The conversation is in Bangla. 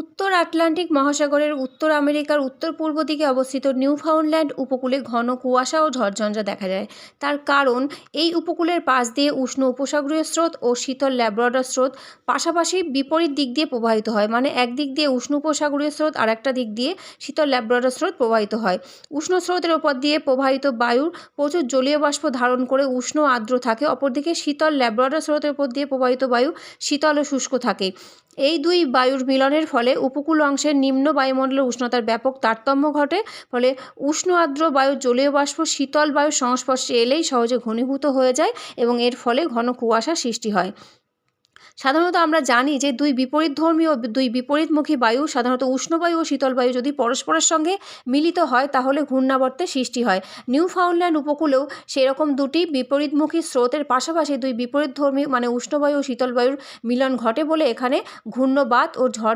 উত্তর আটলান্টিক মহাসাগরের উত্তর আমেরিকার উত্তর পূর্ব দিকে অবস্থিত নিউফাউন্ডল্যান্ড উপকূলে ঘন কুয়াশা ও ঝড়ঝঞ্ঝা দেখা যায়। তার কারণ, এই উপকূলের পাশ দিয়ে উষ্ণ উপসাগরীয় স্রোত ও শীতল ল্যাব্রাডর স্রোত পাশাপাশি বিপরীত দিক দিয়ে প্রবাহিত হয় মানে একদিক দিয়ে উষ্ণ উপসাগরীয় স্রোত আর একটা দিক দিয়ে শীতল ল্যাব্রাডর স্রোত প্রবাহিত হয়। উষ্ণ স্রোতের ওপর দিয়ে প্রবাহিত বায়ুর প্রচুর জলীয় বাষ্প ধারণ করে উষ্ণ আর্দ্র থাকে, অপরদিকে শীতল ল্যাব্রাডর স্রোতের ওপর দিয়ে প্রবাহিত বায়ু শীতল ও শুষ্ক থাকে। এই দুই বায়ুর মিলনের ফলে উপকূল অংশের নিম্ন বায়ুমণ্ডলের উষ্ণতার ব্যাপক তারতম্য ঘটে। ফলে উষ্ণ আর্দ্র বায়ুর জলীয় বাষ্প, শীতল বায়ুর সংস্পর্শে এলেই সহজে ঘনীভূত হয়ে যায় এবং এর ফলে ঘন কুয়াশা সৃষ্টি হয়। সাধারণত আমরা জানি যে দুই বিপরীতধর্মী ও দুই বিপরীতমুখী বায়ু, সাধারণত উষ্ণ বায়ু ও শীতল বায়ু যদি পরস্পরের সঙ্গে মিলিত হয়, তাহলে ঘূর্ণাবর্তের সৃষ্টি হয়। নিউফাউন্ডল্যান্ড উপকূলেও সেরকম দুটি বিপরীতমুখী স্রোতের পাশাপাশি দুই বিপরীতধর্মী মানে উষ্ণ বায়ু ও শীতল বায়ুর মিলন ঘটে বলে এখানে ঘূর্ণবাত ও ঝড়